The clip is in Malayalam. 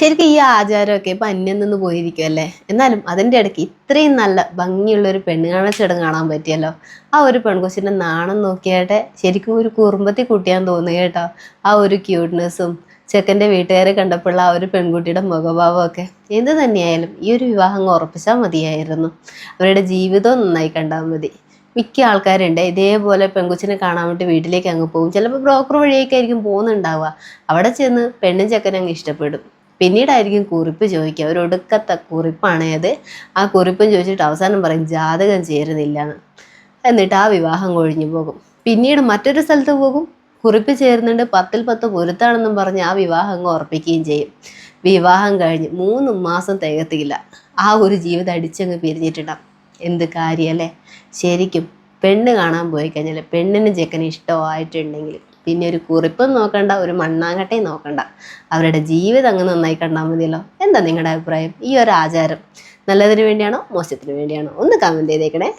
ശരിക്കും ഈ ആചാരമൊക്കെ ഇപ്പം അന്യം നിന്ന് പോയിരിക്കും പോയിരിക്കുമല്ലേ എന്നാലും അതിന്റെ ഇടയ്ക്ക് ഇത്രയും നല്ല ഭംഗിയുള്ള ഒരു പെണ്ണുകാണ ചടങ്ങ് കാണാൻ പറ്റിയല്ലോ. ആ ഒരു പെൺകൊച്ചിന്റെ നാണം നോക്കിയാട്ടെ ശരിക്കും ഒരു കുറുമ്പത്തി കുട്ടിയാൻ തോന്നുക കേട്ടോ. ആ ഒരു ക്യൂട്ട്നെസ്സും ചെക്കന്റെ വീട്ടുകാരെ കണ്ടപ്പോഴുള്ള ആ ഒരു പെൺകുട്ടിയുടെ മുഖഭാവമൊക്കെ. എന്ത് തന്നെയായാലും ഈ ഒരു വിവാഹം ഉറപ്പിച്ചാൽ മതിയായിരുന്നു. അവരുടെ ജീവിതം നന്നായി കണ്ടാൽ മതി. മിക്ക ആൾക്കാരുണ്ട്. ഇതേപോലെ പെൺകുച്ചിനെ കാണാൻ വേണ്ടി വീട്ടിലേക്ക് അങ്ങ് പോകും. ചിലപ്പോൾ ബ്രോക്കർ വഴിയൊക്കെ ആയിരിക്കും പോകുന്നുണ്ടാവുക. അവിടെ ചെന്ന് പെണ്ണും ചെക്കനും അങ്ങ് ഇഷ്ടപ്പെടും. പിന്നീടായിരിക്കും കുറിപ്പ് ചോദിക്കുക. ഒരു ഒടുക്കത്തെ കുറിപ്പാണ് അത് ആ കുറിപ്പും ചോദിച്ചിട്ട് അവസാനം പറയും ജാതകം ചേരുന്നില്ല. എന്നിട്ട് ആ വിവാഹം കൊഴിഞ്ഞു പോകും. പിന്നീട് മറ്റൊരു സ്ഥലത്ത് പോകും. കുറിപ്പ് ചേരുന്നുണ്ട് പത്തിൽ പത്ത് പൊരുത്താണെന്നും പറഞ്ഞ് ആ വിവാഹം അങ്ങ് ഉറപ്പിക്കുകയും ചെയ്യും. വിവാഹം കഴിഞ്ഞ് മൂന്ന് മാസം തികത്തിയില്ല ആ ഒരു ജീവിതം അടിച്ചങ്ങ് പിരിഞ്ഞിട്ടുണ്ടാവും എന്ത് കാര്യമല്ലേ ശരിക്കും പെണ്ണ് കാണാൻ പോയി കഴിഞ്ഞാൽ പെണ്ണിന് ചെക്കന് ഇഷ്ടമായിട്ടുണ്ടെങ്കിൽ പിന്നെ ഒരു കുറിപ്പും നോക്കണ്ട ഒരു മണ്ണാങ്കട്ടയും നോക്കണ്ട. അവരുടെ ജീവിതം അങ്ങ് നന്നായി കണ്ടാൽ മതിയല്ലോ. എന്താ നിങ്ങളുടെ അഭിപ്രായം? ഈ ഒരു ആചാരം. നല്ലതിന് വേണ്ടിയാണോ? മോശത്തിന് വേണ്ടിയാണോ? ഒന്ന് കമന്റ് ചെയ്തേക്കണേ.